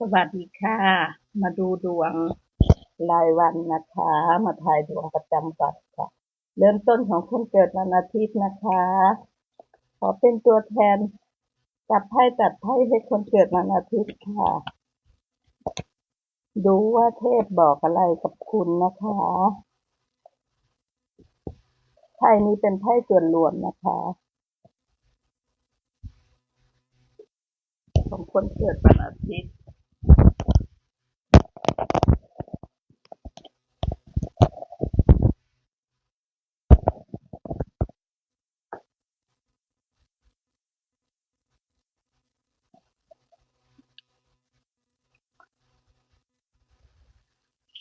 สวัสดีค่ะ มาดูดวงรายวันนะคะ มาทายดวงประจำวันค่ะ เริ่มต้นของคนเกิดวันอาทิตย์นะคะ ขอเป็นตัวแทนจับไพ่จัดไพ่ให้คนเกิดวันอาทิตย์ค่ะ ดูว่าเทพบอกอะไรกับคุณนะคะไพ่นี้เป็นไพ่ส่วนรวมนะคะของคนเกิดวันอาทิตย์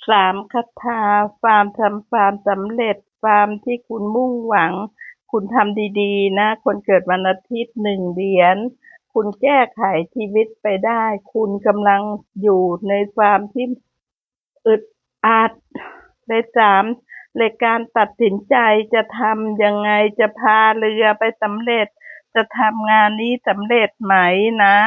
สามคาถาฟาร์มทำฟาร์มสำเร็จ ฟาร์มที่คุณมุ่งหวัง คุณทำดีๆ นะ คนเกิดวันอาทิตย์หนึ่งเหรียญ คุณแก้ไขชีวิตไปได้ คุณกำลังอยู่ในฟาร์มที่อึดอัดเลยสามเลยการตัดสินใจจะทำยังไงจะพาเรือไปสำเร็จ จะทำงานนี้สำเร็จไหมนะ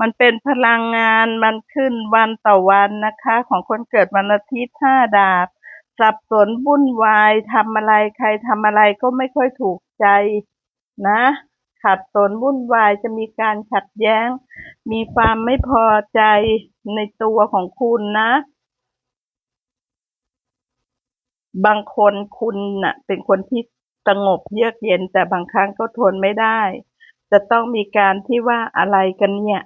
มันเป็นพลังงานมันขึ้นวันต่อวันนะคะ ของคนเกิดวันอาทิตย์ห้าดาบสับสนวุ่นวายทำอะไรใครทำอะไรก็ไม่ค่อยถูกใจนะ ขัดสนวุ่นวายจะมีการขัดแย้ง มีความไม่พอใจในตัวของคุณนะ บางคนคุณน่ะ เป็นคนที่สงบเยือกเย็นแต่บางครั้งก็ทนไม่ได้ จะต้องมีการที่ว่าอะไรกันเนี่ย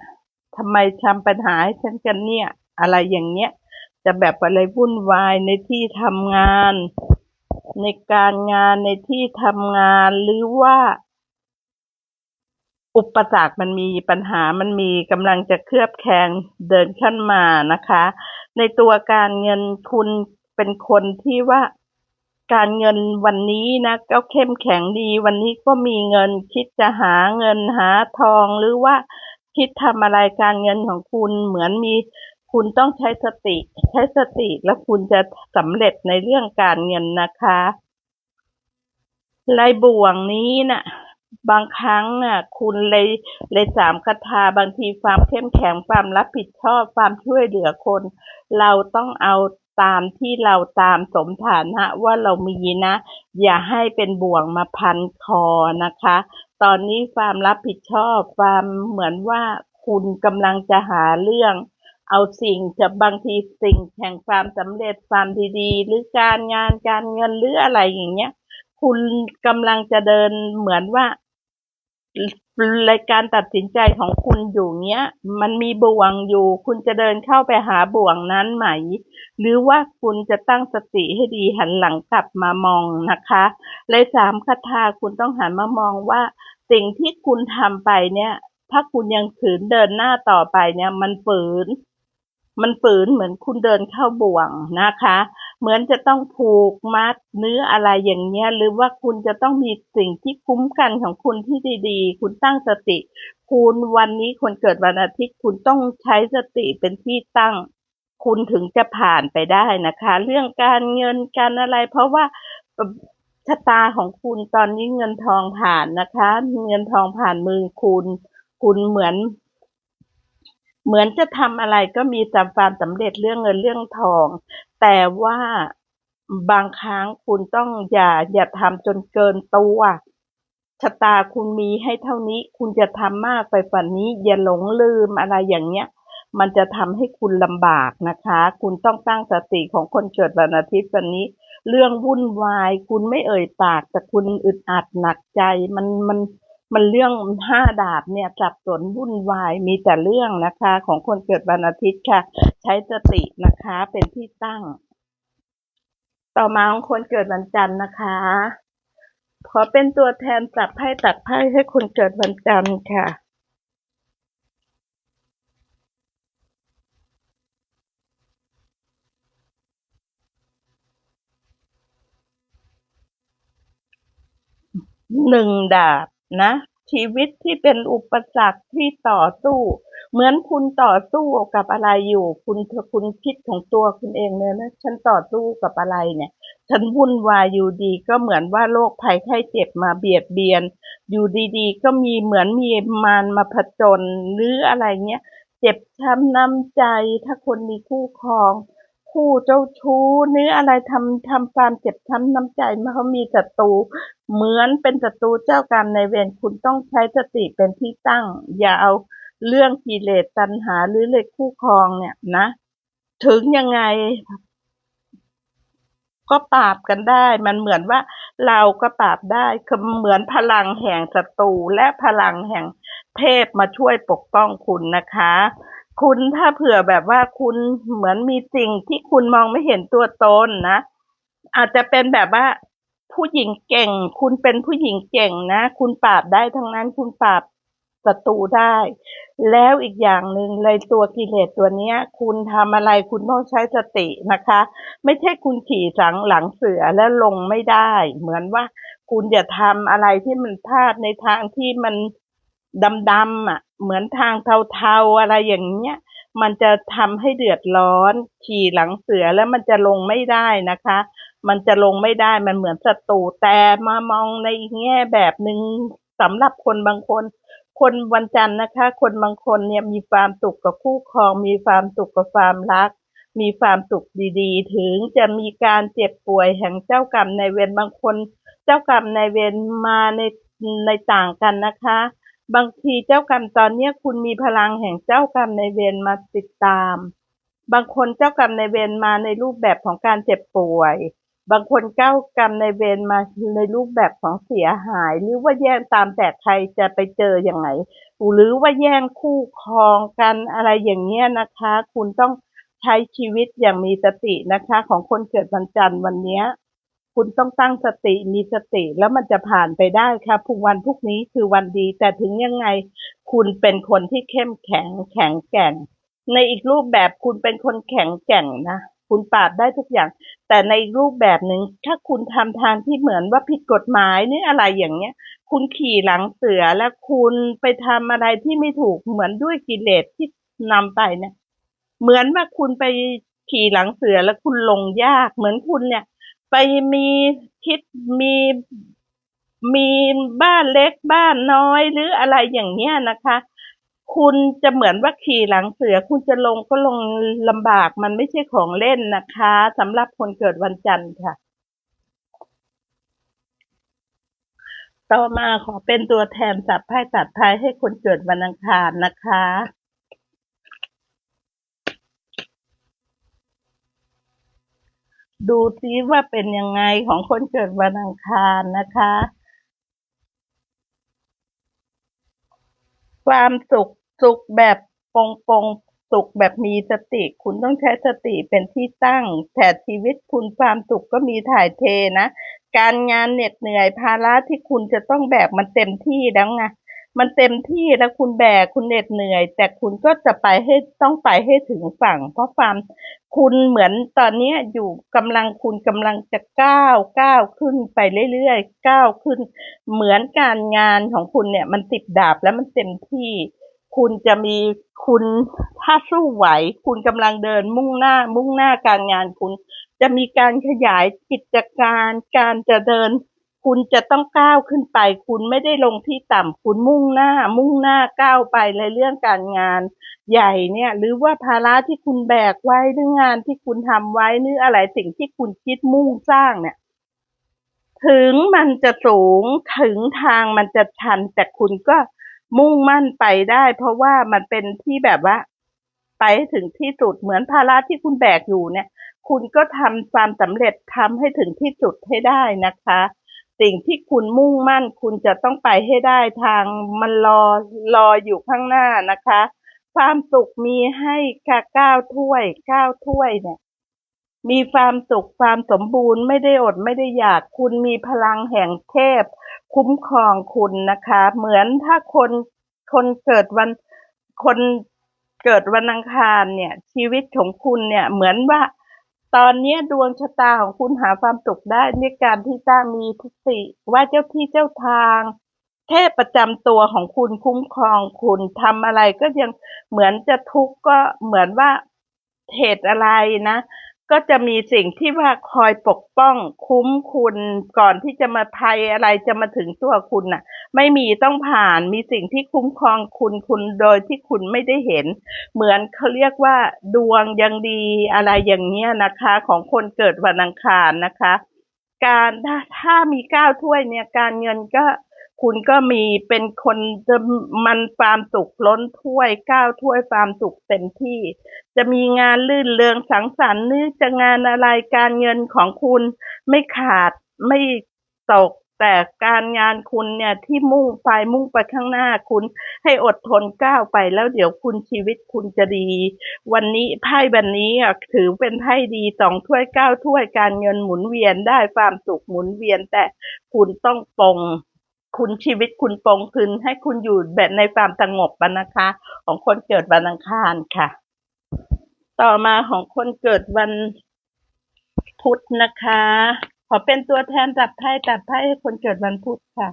ทำไมทำปัญหาให้ฉันกันเนี่ย อะไรอย่างเงี้ย จะแบบอะไรวุ่นวายในที่ทำงาน ในการงานในที่ทำงานหรือว่า อุปสรรคมันมีปัญหามันมีกำลังจะเคลือบแคลงเดินขึ้นมานะคะ ในตัวการเงินคุณเป็นคนที่ว่าการเงินวันนี้นะก็เข้มแข็งดี วันนี้ก็มีเงินคิดจะหาเงินหาทองหรือว่า คิดทำอะไรการเงินของคุณเหมือนมีคุณต้องใช้สติ ใช้สติแล้วคุณจะสำเร็จในเรื่องการเงินนะคะลายบ่วงนี้น่ะ บางครั้งน่ะ คุณเลยเลยสามคาถาบางทีความเข้มแข็งความรับผิดชอบความช่วยเหลือคน เราต้องเอา ตามที่เราตามสมฐานะว่าเรามีนะ อย่าให้เป็นบ่วงมาพันคอนะคะ ตอนนี้ความรับผิดชอบความเหมือนว่าคุณกำลังจะหาเรื่อง เอาสิ่งจะบางทีสิ่งแห่งความสำเร็จความดีๆ หรือการงานการเงินหรืออะไรอย่างเงี้ย คุณกำลังจะเดินเหมือนว่า รายการตัดสินใจของคุณอยู่เนี้ย มันมีบ่วงอยู่ คุณจะเดินเข้าไปหาบ่วงนั้นไหม หรือว่าคุณจะตั้งสติให้ดีหันหลังกลับมามองนะคะเลยสามคาถาคุณต้องหันมามองว่า สิ่งที่คุณทำไปเนี่ย ถ้าคุณยังขืนเดินหน้าต่อไปเนี่ย มันฝืน มันฝืนเหมือนคุณเดินเข้าบ่วงนะคะ เหมือนจะต้องผูกมัดเนื้ออะไรอย่างเงี้ย หรือว่าคุณจะต้องมีสิ่งที่คุ้มกันของคุณที่ดีๆ คุณตั้งสติ คุณวันนี้คนเกิดวันอาทิตย์ คุณต้องใช้สติเป็นที่ตั้ง คุณถึงจะผ่านไปได้นะคะ เรื่องการเงินการอะไร เพราะว่าชะตาของคุณตอนนี้เงินทองผ่านนะคะ เงินทองผ่านมือคุณ คุณเหมือนเหมือนจะทำอะไรก็มีจำความสำเร็จเรื่องเงินเรื่องทอง แต่ว่าบางครั้งคุณต้องอย่าอย่าทำจนเกินตัวชะตาคุณมีให้เท่านี้ คุณจะทำมากไปกว่านี้ อย่าหลงลืมอะไรอย่างเงี้ย มันจะทำให้คุณลำบากนะคะ คุณต้องตั้งสติของคนเกิดวันอาทิตย์วันนี้ เรื่องวุ่นวาย คุณไม่เอ่ยปาก แต่คุณอึดอัดหนักใจ มันมัน มันเรื่องห้าดาบเนี่ยสับสนวุ่นวายมีแต่เรื่องนะคะ ของคนเกิดวันอาทิตย์ค่ะ ใช้สตินะคะเป็นที่ตั้ง ต่อมาของคนเกิดวันจันทร์นะคะขอเป็นตัวแทนจับไพ่ตัดไพ่ให้คนเกิดวันจันทร์ค่ะหนึ่งดาบ นะชีวิตที่เป็นอุปสรรคที่ต่อสู้ เหมือนคุณต่อสู้กับอะไรอยู่ คุณคุณคิดของตัวคุณเองเลยนะฉันต่อสู้กับอะไรเนี่ย ฉันวุ่นวายอยู่ดี ก็เหมือนว่าโรคภัยไข้เจ็บมาเบียดเบียน อยู่ดีๆ ก็มีเหมือนมีมารมาผจญหรืออะไรเงี้ย เจ็บช้ำน้ำใจถ้าคนมีคู่ครอง คู่เจ้าชู้หรืออะไรทำทำความเจ็บช้ำน้ำใจเมื่อเขามีศัตรูเหมือนเป็นศัตรูเจ้ากรรมในเวรคุณต้องใช้สติเป็นที่ตั้ง อย่าเอาเรื่องกิเลสตัณหาหรือเลขคู่ครองเนี่ยนะ ถึงยังไง ก็ปราบกันได้ มันเหมือนว่าเราก็ปราบได้คือเหมือนพลังแห่งศัตรูและพลังแห่งเทพมาช่วยปกป้องคุณนะคะ คุณถ้าเผื่อแบบว่าคุณเหมือนมีสิ่งที่คุณมองไม่เห็นตัวตนนะ อาจจะเป็นแบบว่าผู้หญิงเก่ง คุณเป็นผู้หญิงเก่งนะ คุณปราบได้ทั้งนั้น คุณปราบศัตรูได้ แล้วอีกอย่างหนึ่งเลยตัวกิเลสตัวเนี้ย คุณทำอะไรคุณต้องใช้สตินะคะ ไม่ใช่คุณขี่หลังหลังเสือแล้วลงไม่ได้ เหมือนว่าคุณอย่าทำอะไรที่มันพลาดในทางที่มันดำๆอะ เหมือนทางเทาๆอะไรอย่างเงี้ย มันจะทำให้เดือดร้อน ขี่หลังเสือแล้วมันจะลงไม่ได้นะคะ มันจะลงไม่ได้มันเหมือนศัตรูแต่มามองในแง่แบบหนึ่งสำหรับคนบางคน คนวันจันทร์นะคะ คนบางคนเนี่ยมีความสุขกับคู่ครอง มีความสุขกับความรัก มีความสุขดีๆ ถึงจะมีการเจ็บป่วยแห่งเจ้ากรรมในเวรบางคน เจ้ากรรมในเวรมาในในต่างกันนะคะ บางทีเจ้ากรรมตอนเนี้ยคุณมีพลังแห่งเจ้ากรรมในเวรมาติดตาม บางคนเจ้ากรรมในเวรมาในรูปแบบของการเจ็บป่วย บางคนเจ้ากรรมในเวรมาในรูปแบบของเสียหาย หรือว่าแย่งตามแต่ใครจะไปเจออย่างไงหรือว่าแย่งคู่ครองกันอะไรอย่างเงี้ยนะคะ คุณต้องใช้ชีวิตอย่างมีสตินะคะ ของคนเกิดวันจันทร์วันเนี้ย คุณต้องตั้งสติมีสติแล้วมันจะผ่านไปได้ค่ะพรุ่งวันพรุ่งนี้คือวันดี แต่ถึงยังไง คุณเป็นคนที่เข้มแข็งแข็งแกร่ง ในอีกรูปแบบคุณเป็นคนแข็งแกร่งนะคุณปราบได้ทุกอย่าง แต่ในรูปแบบหนึ่งถ้าคุณทำทางที่เหมือนว่าผิดกฎหมายนี่อะไรอย่างเงี้ย คุณขี่หลังเสือแล้วคุณไปทำอะไรที่ไม่ถูกเหมือนด้วยกิเลสที่นำไปเนี่ย เหมือนว่าคุณไปขี่หลังเสือแล้วคุณลงยาก เหมือนคุณเนี่ย ไปมีคิดมีมีบ้านเล็กบ้านน้อยหรืออะไรอย่างเงี้ยนะคะ คุณจะเหมือนว่าขี่หลังเสือ คุณจะลงก็ลงลำบากมันไม่ใช่ของเล่นนะคะสำหรับคนเกิดวันจันทร์ค่ะ ต่อมาขอเป็นตัวแทนสับไพ่ตัดท้ายให้คนเกิดวันอังคารนะคะ ดูซิว่าเป็นยังไงของคนเกิดวันอังคารนะคะ ความสุขสุขแบบปงปงสุขแบบมีสติ คุณต้องใช้สติเป็นที่ตั้งแต่ชีวิตคุณความสุขก็มีถ่ายเทนะ การงานเหน็ดเหนื่อยภาระที่คุณจะต้องแบกมันเต็มที่แล้วไง มันเต็มที่แล้วคุณแบกคุณเหน็ดเหนื่อย แต่คุณก็จะไปให้ต้องไปให้ถึงฝั่ง เพราะความคุณเหมือนตอนเนี้ยอยู่กำลังคุณกำลังจะก้าวก้าวขึ้นไปเรื่อยๆก้าวขึ้น เหมือนการงานของคุณเนี่ย มันติดดาบแล้วมันเต็มที่คุณจะมีคุณถ้าสู้ไหว คุณกำลังเดินมุ่งหน้า มุ่งหน้าการงานคุณ จะมีการขยายกิจการ การจะเดิน คุณจะต้องก้าวขึ้นไป คุณไม่ได้ลงที่ต่ำคุณมุ่งหน้า มุ่งหน้าก้าวไปในเรื่องการงาน ใหญ่เนี่ย หรือว่าภาระที่คุณแบกไว้หรืองานที่คุณทำไว้หรืออะไรสิ่งที่คุณคิดมุ่งสร้างเนี่ย ถึงมันจะสูงถึงทางมันจะชัน แต่คุณก็มุ่งมั่นไปได้ เพราะว่ามันเป็นที่แบบว่า ไปถึงที่สุดเหมือนภาระที่คุณแบกอยู่เนี่ย คุณก็ทำความสำเร็จทำให้ถึงที่สุดให้ได้นะคะ สิ่งที่คุณมุ่งมั่นคุณจะต้องไปให้ได้ทางมันรอรออยู่ข้างหน้านะคะ ความสุขมีให้ค่ะเก้าถ้วยเก้าถ้วยเนี่ย มีความสุขความสมบูรณ์ไม่ได้อดไม่ได้อยากคุณมีพลังแห่งเทพ คุ้มครองคุณนะคะ เหมือนถ้าคนคนเกิดวันคนเกิดวันอังคารเนี่ย ชีวิตของคุณเนี่ยเหมือนว่า ตอนนี้ดวงชะตาของคุณหาความสุขได้ด้วยการที่สร้ามีทิฏฐิว่าเจ้าที่เจ้าทาง เทพประจำตัวของคุณคุ้มครองคุณทำอะไรก็ยังเหมือนจะทุกข์ก็เหมือนว่าเหตุอะไรนะ ก็จะมีสิ่งที่ว่าคอยปกป้องคุ้มคุณก่อนที่จะมาภัยอะไรจะมาถึงตัวคุณน่ะ ไม่มีต้องผ่านมีสิ่งที่คุ้มครองคุณคุณโดยที่คุณไม่ได้เห็น เหมือนเขาเรียกว่า ดวงยังดีอะไรอย่างเงี้ยนะคะ ของคนเกิดวันอังคารนะคะ การถ้าถ้ามีเก้าถ้วยเนี่ยการเงินก็ คุณก็มีเป็นคนจะมันความสุขล้นถ้วยก้าวถ้วยความสุขเต็มที่ จะมีงานลื่นเริงสังสรรค์หรือจะงานอะไรการเงินของคุณไม่ขาดไม่ตกแต่การงานคุณเนี่ยที่มุ่งไปมุ่งไปข้างหน้าคุณ ให้อดทนก้าวไปแล้วเดี๋ยวคุณชีวิตคุณจะดี วันนี้ไพ่ใบนี้อะถือเป็นไพ่ดีสองถ้วยเก้าถ้วยการเงินหมุนเวียนได้ความสุขหมุนเวียนแต่คุณต้องปลง คุณชีวิตคุณปงคืนให้คุณอยู่แบบในความสงบอะนะคะ ของคนเกิดวันอังคารค่ะ ต่อมาของคนเกิดวันพุธนะคะ ขอเป็นตัวแทนจับไพ่จับไพ่ให้คนเกิดวันพุธค่ะ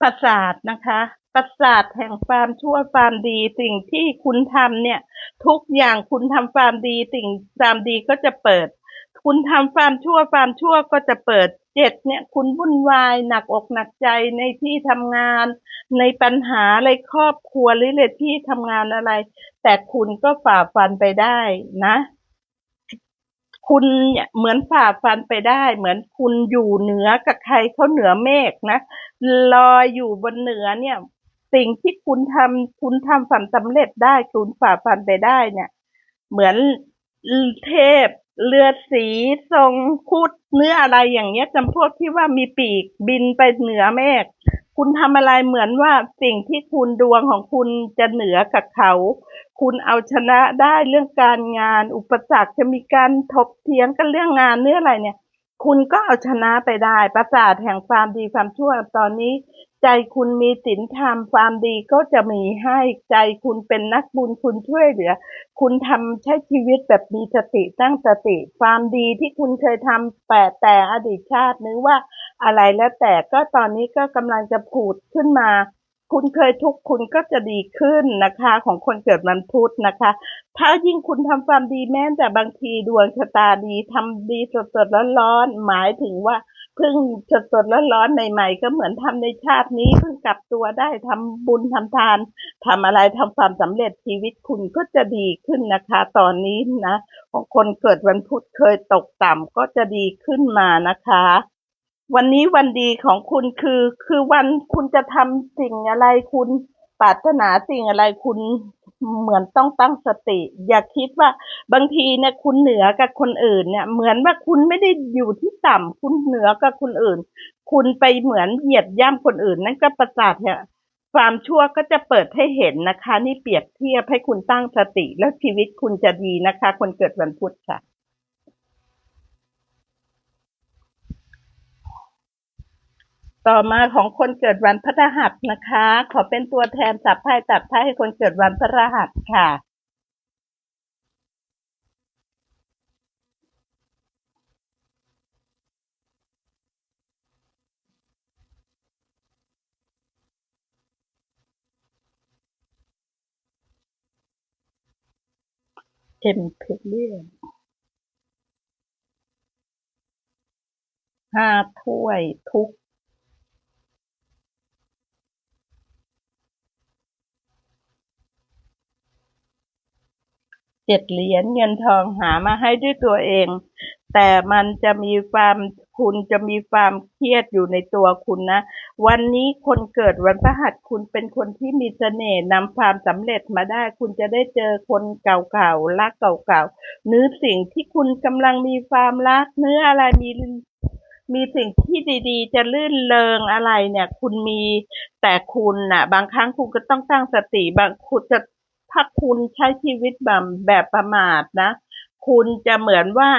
ประสาทนะคะ ประสาทแห่งความชั่วความดี สิ่งที่คุณทำเนี่ย ทุกอย่างคุณทำความดีสิ่งความดีก็จะเปิด คุณทำความชั่วความชั่วก็จะเปิดเจ็ดเนี่ยคุณวุ่นวายหนักอกหนักใจในที่ทำงาน ในปัญหาอะไรครอบครัวหรือในที่ทำงานอะไร แต่คุณก็ฝ่าฟันไปได้นะ คุณเนี่ยเหมือนฝ่าฟันไปได้ เหมือนคุณอยู่เหนือกับใครเขาเหนือเมฆนะลอยอยู่บนเหนือเนี่ย สิ่งที่คุณทำคุณทำฝันสำเร็จได้ คุณฝ่าฟันไปได้เนี่ย เหมือนเทพเรือสีทรงคุดเนื้ออะไรอย่างเงี้ยจำพวกที่ว่ามีปีกบินไปเหนือเมฆคุณทำอะไรเหมือนว่าสิ่งที่คุณดวงของคุณจะเหนือกับเขา คุณเอาชนะได้เรื่องการงาน อุปสรรคจะมีการถกเถียงกันเรื่องงานเนื้ออะไรเนี่ย คุณก็เอาชนะไปได้ประสาทแห่งความดีความชั่วตอนนี้ ใจคุณมีศีลธรรมความดีก็จะมีให้ใจคุณเป็นนักบุญคุณช่วยเหลือ คุณทำใช้ชีวิตแบบมีสติตั้งสติ ความดีที่คุณเคยทำแต่แต่อดีตชาตินึกว่าอะไรแล้วแต่ก็ตอนนี้ก็กำลังจะผุดขึ้นมา คุณเคยทุกข์คุณก็จะดีขึ้นนะคะ ของคนเกิดวันพุธนะคะ ถ้ายิ่งคุณทำความดีแม้แต่บางทีดวงชะตาดีทำดีสดๆร้อนๆหมายถึงว่า เพิ่งสดๆร้อนๆใหม่ๆก็เหมือนทำในชาตินี้เพิ่งกลับตัวได้ทำบุญทำทานทำอะไรทำความสำเร็จชีวิตคุณก็จะดีขึ้นนะคะ ตอนนี้นะของคนเกิดวันพุธเคยตกต่ำก็จะดีขึ้นมานะคะ วันนี้วันดีของคุณคือ คือวันคุณจะทำสิ่งอะไรคุณ ปรารถนาสิ่งอะไรคุณเหมือนต้องตั้งสติ อย่าคิดว่าบางทีเนี่ยคุณเหนือกับคนอื่นเนี่ย เหมือนว่าคุณไม่ได้อยู่ที่ต่ำคุณเหนือกับคนอื่น คุณไปเหมือนเหยียดย่ำคนอื่น นั่นก็ประสาทเนี่ยความชั่วก็จะเปิดให้เห็นนะคะ นี่เปรียบเทียบให้คุณตั้งสติ แล้วชีวิตคุณจะดีนะคะ คนเกิดวันพุธค่ะ ต่อมาของคนเกิดวันพฤหัสนะคะ ขอเป็นตัวแทนจับไพ่จับไพ่ให้คนเกิดวันพฤหัสค่ะเอ็มเพเลียนห้าถ้วยทุก เจ็ดเหรียญเงินทองหามาให้ด้วยตัวเอง แต่มันจะมีความคุณจะมีความเครียดอยู่ในตัวคุณนะ วันนี้คนเกิดวันพฤหัสคุณเป็นคนที่มีเสน่ห์นำความสำเร็จมาได้ คุณจะได้เจอคนเก่าๆรักเก่าๆนึกสิ่งที่คุณกำลังมีความรักเนื้ออะไรมีมีสิ่งที่ดีๆ จะลื่นเลงอะไรเนี่ย คุณมีแต่คุณน่ะ บางครั้งคุณก็ต้องตั้งสติบางคุณจะ ถ้าคุณใช้ชีวิตแบบแบบประมาทนะ คุณจะเหมือนว่า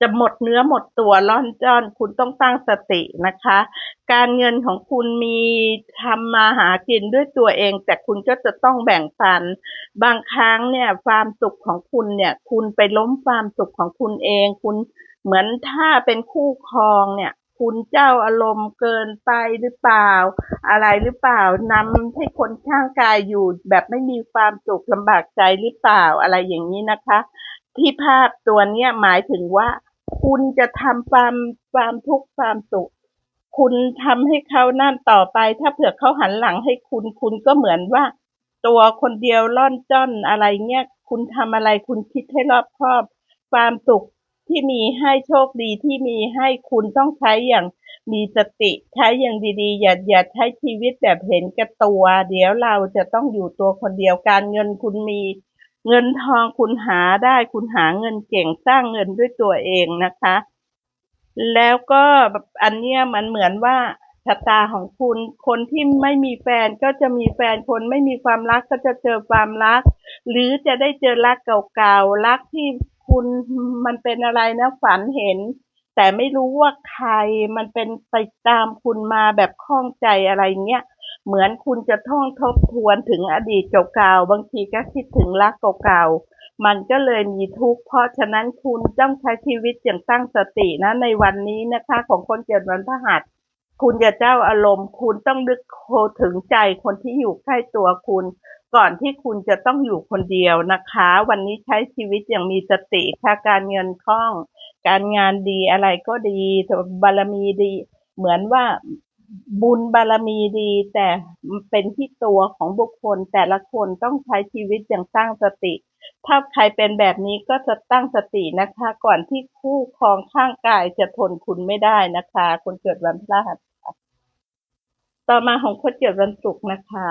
จะหมดเนื้อหมดตัวร่อนจ้อนคุณต้องตั้งสตินะคะ การเงินของคุณมีทำมาหากินด้วยตัวเอง แต่คุณก็จะต้องแบ่งปัน บางครั้งเนี่ยความสุขของคุณเนี่ย คุณไปล้มความสุขของคุณเอง คุณเหมือนถ้าเป็นคู่ครองเนี่ย คุณเจ้าอารมณ์เกินไปหรือเปล่า อะไรหรือเปล่านำให้คนข้างกายอยู่แบบไม่มีความสุขลำบากใจหรือเปล่าอะไรอย่างนี้นะคะ ที่ภาพตัวเนี้ยหมายถึงว่า คุณจะทำความความทุกข์ความสุขคุณทำให้เขานั่นต่อไป ถ้าเผื่อเขาหันหลังให้คุณ คุณก็เหมือนว่า ตัวคนเดียวล่อนจ้อนอะไรเงี้ย คุณทำอะไรคุณคิดให้รอบคอบ ความสุข ที่มีให้โชคดีที่มีให้คุณต้องใช้อย่างมีสติใช้อย่างดีๆ อย่าอย่าใช้ชีวิตแบบเห็นแก่ตัว เดี๋ยวเราจะต้องอยู่ตัวคนเดียวการเงินคุณมี เงินทองคุณหาได้คุณหาเงินเก่งสร้างเงินด้วยตัวเองนะคะ แล้วก็แบบอันเนี้ยมันเหมือนว่าชะตาของคุณ คนที่ไม่มีแฟนก็จะมีแฟนคนไม่มีความรักก็จะเจอความรัก หรือจะได้เจอรักเก่าๆรักที่ คุณมันเป็นอะไรนะฝันเห็น แต่ไม่รู้ว่าใครมันเป็นไปตามคุณมาแบบข้องใจอะไรเงี้ยเหมือนคุณจะท่องทบทวนถึงอดีตเก่าๆบางทีก็คิดถึงรักเก่าๆมันก็เลยมีทุกข์เพราะฉะนั้นคุณต้องใช้ชีวิตอย่างตั้งสตินะในวันนี้นะคะ ของคนเกิดวันพฤหัสคุณอย่าเจ้าอารมณ์ คุณต้องนึกโคถึงใจคนที่อยู่ใกล้ตัวคุณ ก่อนที่คุณจะต้องอยู่คนเดียวนะคะ วันนี้ใช้ชีวิตอย่างมีสติค่ะการเงินคล่อง การงานดีอะไรก็ดีบารมีดี เหมือนว่าบุญบารมีดี แต่เป็นที่ตัวของบุคคล แต่ละคนต้องใช้ชีวิตอย่างตั้งสติ ถ้าใครเป็นแบบนี้ก็จะตั้งสตินะคะ ก่อนที่คู่ครองข้างกายจะทนคุณไม่ได้นะคะ คนเกิดวันพฤหัสค่ะต่อมาของคนเกิดวันศุกร์นะคะ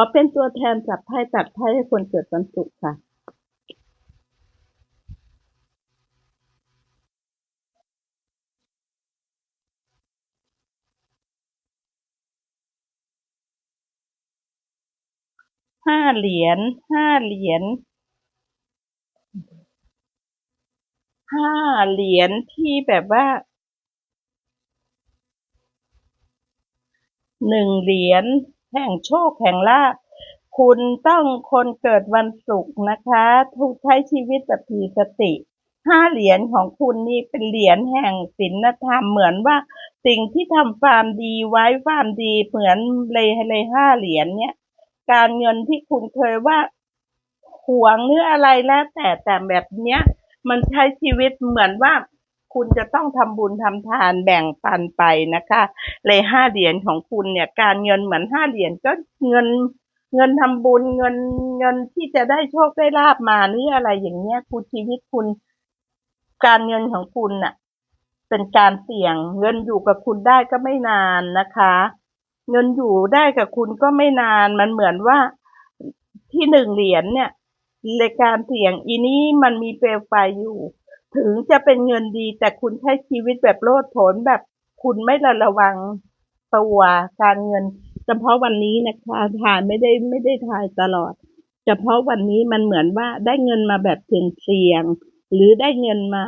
อเป็นตัวแทนจับไพ่ตัดไพ่ให้คนเกิดวันศุกร์ค่ะ ห้าเหรียญ ห้าเหรียญ ห้าเหรียญที่แบบว่าหนึ่งเหรียญ แห่งโชคแห่งลาภคุณต้องคนเกิดวันศุกร์นะคะทุกใช้ชีวิตแบบมีสติห้าเหรียญของคุณนี่เป็นเหรียญแห่งศีลธรรมเหมือนว่าสิ่งที่ทำความดีไว้ความดีเหมือนเลยเลยห้าเหรียญเนี่ย การเงินที่คุณเคยว่าหวงหรืออะไรแล้วแต่แต่แบบเนี้ย มันใช้ชีวิตเหมือนว่า คุณจะต้องทำบุญทำทานแบ่งปันไปนะคะ เลยห้าเหรียญของคุณเนี่ย การเงินเหมือนห้าเหรียญก็เงินเงินทำบุญเงินเงินที่จะได้โชคได้ลาบมาหรืออะไรอย่างเงี้ยคุณชีวิตคุณ การเงินของคุณน่ะ เป็นการเสี่ยง เงินอยู่กับคุณได้ก็ไม่นานนะคะ เงินอยู่ได้กับคุณก็ไม่นานมันเหมือนว่าที่หนึ่งเหรียญเนี่ยในการเสี่ยงอีนี้มันมีเปลวไฟอยู่ ถึงจะเป็นเงินดีแต่คุณใช้ชีวิตแบบโลดโผนแบบคุณไม่ระระวังตัวการเงินเฉพาะวันนี้นะคะทานไม่ได้ไม่ได้ทายตลอดเฉพาะวันนี้มันเหมือนว่าได้เงินมาแบบเสี่ยงๆหรือได้เงินมา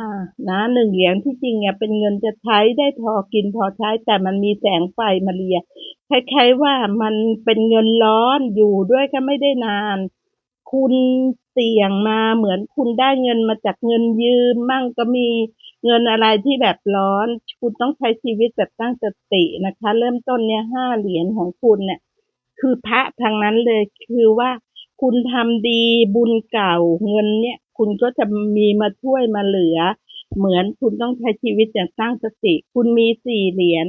นะหนึ่งเหรียญที่จริงเนี่ยเป็นเงินจะใช้ได้พอกินพอใช้ แต่มันมีแสงไฟมาเลียคล้ายๆว่ามันเป็นเงินร้อนอยู่ด้วยก็ไม่ได้นาน คุณ เสี่ยงมาเหมือนคุณได้เงินมาจากเงินยืมมั่งก็มีเงินอะไรที่แบบร้อน คุณต้องใช้ชีวิตแบบตั้งสตินะคะ เริ่มต้นเนี่ยห้าเหรียญของคุณเนี่ย คือพระทางนั้นเลยคือว่าคุณทำดีบุญเก่าเงินเนี่ย คุณก็จะมีมาช่วยมาเหลือ เหมือนคุณต้องใช้ชีวิตอย่างตั้งสติ คุณมีสี่เหรียญ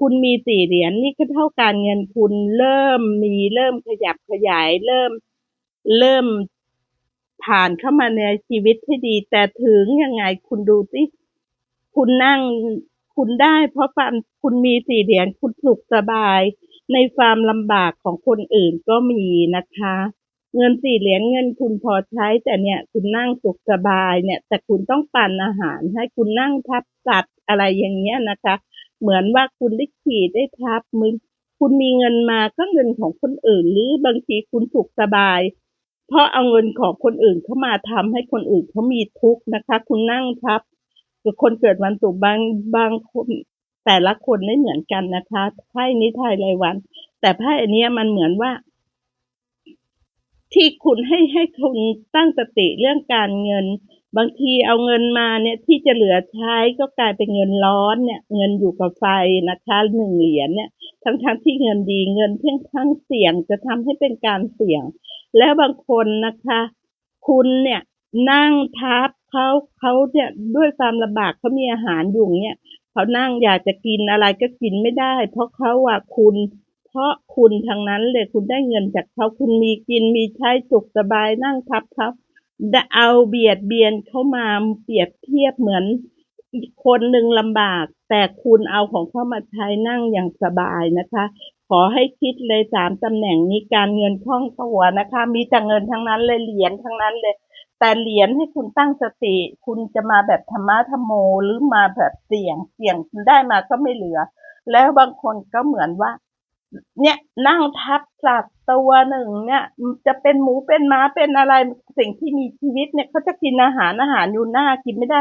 คุณมีสี่เหรียญนี่ก็เท่าการเงินคุณเริ่มมีเริ่มขยับขยายเริ่ม เริ่ม ผ่านเข้ามาในชีวิตที่ดี แต่ถึงยังไงคุณดูสิคุณนั่งคุณได้เพราะความคุณมีสี่เหรียญคุณสุขสบาย ในความลำบากของคนอื่นก็มีนะคะ เงินสี่เหรียญเงินคุณพอใช้ แต่เนี่ย คุณนั่งสุขสบายเนี่ย แต่คุณต้องปั่นอาหาร ให้คุณนั่งทับสัตว์อะไรอย่างเงี้ยนะคะ เหมือนว่าคุณได้ขี่ได้ทับมือคุณมีเงินมาก็เงินของคนอื่น หรือบางทีคุณสุขสบาย เพราะเอาเงินของคนอื่นเข้ามาทำให้คนอื่นเขามีทุกข์นะคะ คุณนั่งทับคือคนเกิดวันศุกร์บางบางคนแต่ละคนไม่เหมือนกันนะคะไพ่นี้ไทยรายวัน แต่ไพ่อันนี้มันเหมือนว่า ที่คุณให้ให้คุณตั้งสติเรื่องการเงิน บางทีเอาเงินมาเนี่ย ที่จะเหลือใช้ก็กลายเป็นเงินร้อนเนี่ย เงินอยู่กับไฟนะคะหนึ่งเหรียญเนี่ย ทั้งทั้งๆที่เงินดีเงินเพียงทั้งเสี่ยงจะทำให้เป็นการเสี่ยง แล้วบางคนนะคะ คุณเนี่ยนั่งทับเขาเขาเนี่ยด้วยความลำบากเขามีอาหารอยู่เนี่ยเขานั่งอยากจะกินอะไรก็กินไม่ได้ เพราะเขาอะคุณ เพราะคุณทางนั้นเลยคุณได้เงินจากเขาคุณมีกินมีใช้สุขสบายนั่งทับเขาได้เอาเบียดเบียนเข้ามาเปรียบเทียบเหมือนอีกคนหนึ่งลำบาก แต่คุณเอาของเขามาใช้นั่งอย่างสบายนะคะ อให้คิดเลยสามตำแหน่งนี้การเงินคล่องตัวนะคะ มีแต่เงินทั้งนั้นเลยเหรียญทั้งนั้นเลย แต่เหรียญให้คุณตั้งสติ คุณจะมาแบบธรรมะธรรมโมหรือมาแบบเสี่ยงเสี่ยงคุณได้มาก็ไม่เหลือ แล้วบางคนก็เหมือนว่า เนี่ยนั่งทับสัตว์ตัวหนึ่งเนี่ย จะเป็นหมูเป็นม้าเป็นอะไรสิ่งที่มีชีวิตเนี่ยเขาจะกินอาหารอาหารอยู่หน้ากินไม่ได้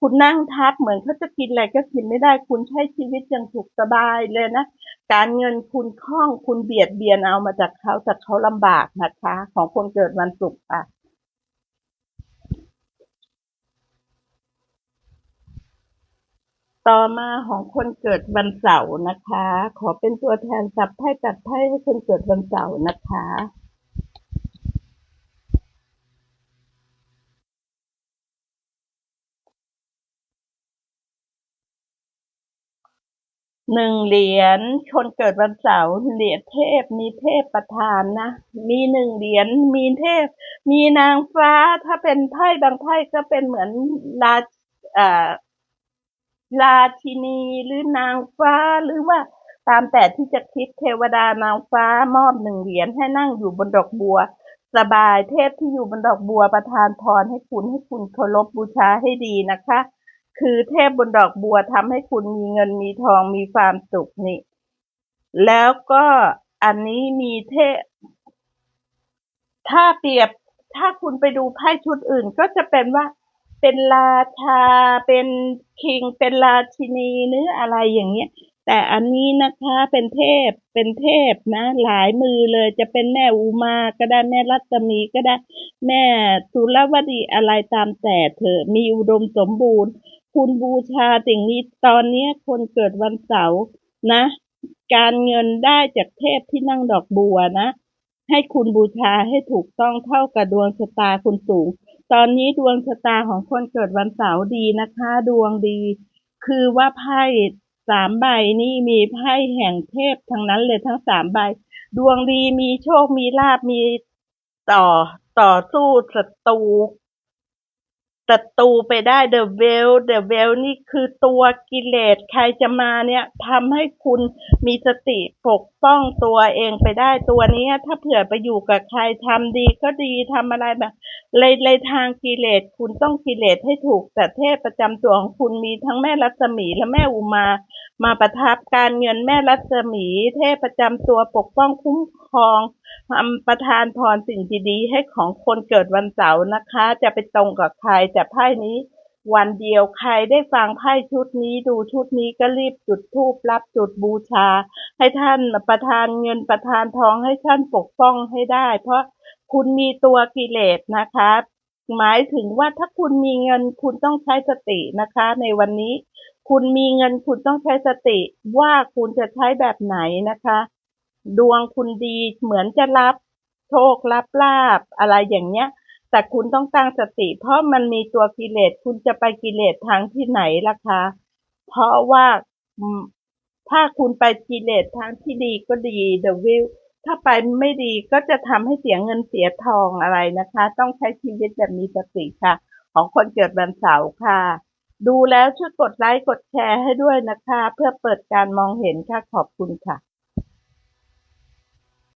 คุณนั่งทับเหมือนเขาจะกินอะไรก็กินไม่ได้ คุณใช้ชีวิตอย่างสุขสบายเลยนะ การเงินคุณคล่องคุณเบียดเบียนเอามาจากเขาจากเขาลำบากนะคะ ของคนเกิดวันศุกร์ค่ะต่อมาของคนเกิดวันเสาร์นะคะ ขอเป็นตัวแทนสับไพ่ตัดไพ่ให้คนเกิดวันเสาร์นะคะ หนึ่งเหรียญคนเกิดวันเสาร์เหรียญเทพมีเทพประธานนะ มีหนึ่งเหรียญมีเทพ มีนางฟ้าถ้าเป็นไพ่บางไพ่ก็เป็นเหมือนราชอ่าราชินีหรือนางฟ้าหรือว่าตามแต่ที่จะคิดเทวดานางฟ้ามอบหนึ่งเหรียญให้นั่งอยู่บนดอกบัว สบายเทพที่อยู่บนดอกบัวประทานพรให้คุณให้คุณเคารพบูชาให้ดีนะคะ คือเทพบนดอกบัวทำให้คุณมีเงินมีทองมีความสุขนี่ แล้วก็อันนี้มีเทพ ถ้าเปรียบถ้าคุณไปดูไพ่ชุดอื่น ก็จะเป็นว่า เป็นราชาเป็นคิง เป็นราชินีหรืออะไรอย่างเงี้ย แต่อันนี้นะคะเป็นเทพเป็นเทพนะ หลายมือเลยจะเป็นแม่อุมาก็ได้แม่รัตมีก็ได้ แม่สุรวดีอะไรตามแต่เถอมีอุดมสมบูรณ์ คุณบูชาสิ่งนี้ตอนนี้คนเกิดวันเสาร์นะ การเงินได้จากเทพที่นั่งดอกบัวนะ ให้คุณบูชาให้ถูกต้องเท่ากับดวงชะตาคุณสูง ตอนนี้ดวงชะตาของคนเกิดวันเสาร์ดีนะคะ ดวงดี คือว่าไพ่สามใบนี่มีไพ่แห่งเทพทั้งนั้นเลยทั้งสามใบ ดวงดีมีโชคมีลาบมีต่อต่อสู้ศัตรู ศัตรูไปได้เดอะเวลเดอะเวลนี่คือตัวกิเลสใครจะมาเนี่ยทำให้คุณมีสติปกป้องตัวเองไปได้ตัวนี้ ถ้าเผื่อไปอยู่กับใครทำดีก็ดีทำอะไรแบบเลยเลยทางกิเลสคุณต้องกิเลสให้ถูกแต่เทพประจำตัวของคุณมีทั้งแม่รัศมีและแม่อุมา มาประทับการเงินแม่รัศมี เทพประจำตัวปกป้องคุ้มครอง ประทานพรสิ่งดีๆให้ของคนเกิดวันเสาร์นะคะ จะไปตรงกับใครแต่ไพ่นี้ วันเดียวใครได้ฟังไพ่ชุดนี้ดูชุดนี้ก็รีบจุดธูปรับจุดบูชา ให้ท่านประทานเงินประทานทองให้ท่านปกป้องให้ได้ เพราะคุณมีตัวกิเลสนะคะ หมายถึงว่าถ้าคุณมีเงินคุณต้องใช้สตินะคะ ในวันนี้ คุณมีเงินคุณต้องใช้สติว่าคุณจะใช้แบบไหนนะคะ ดวงคุณดีเหมือนจะรับโชครับลาบอะไรอย่างเงี้ย แต่คุณต้องตั้งสติ เพราะมันมีตัวกิเลสคุณจะไปกิเลสทางที่ไหนล่ะคะ เพราะว่าถ้าคุณไปกิเลสทางที่ดีก็ดีเดวิวถ้าไปไม่ดีก็จะทำให้เสียเงินเสียทองอะไรนะคะ ต้องใช้ชีวิตแบบมีสติค่ะ ของคนเกิดวันเสาร์ค่ะ ดูแล้วช่วยกดไลค์กดแชร์ให้ด้วยนะคะ เพื่อเปิดการมองเห็นค่ะขอบคุณค่ะ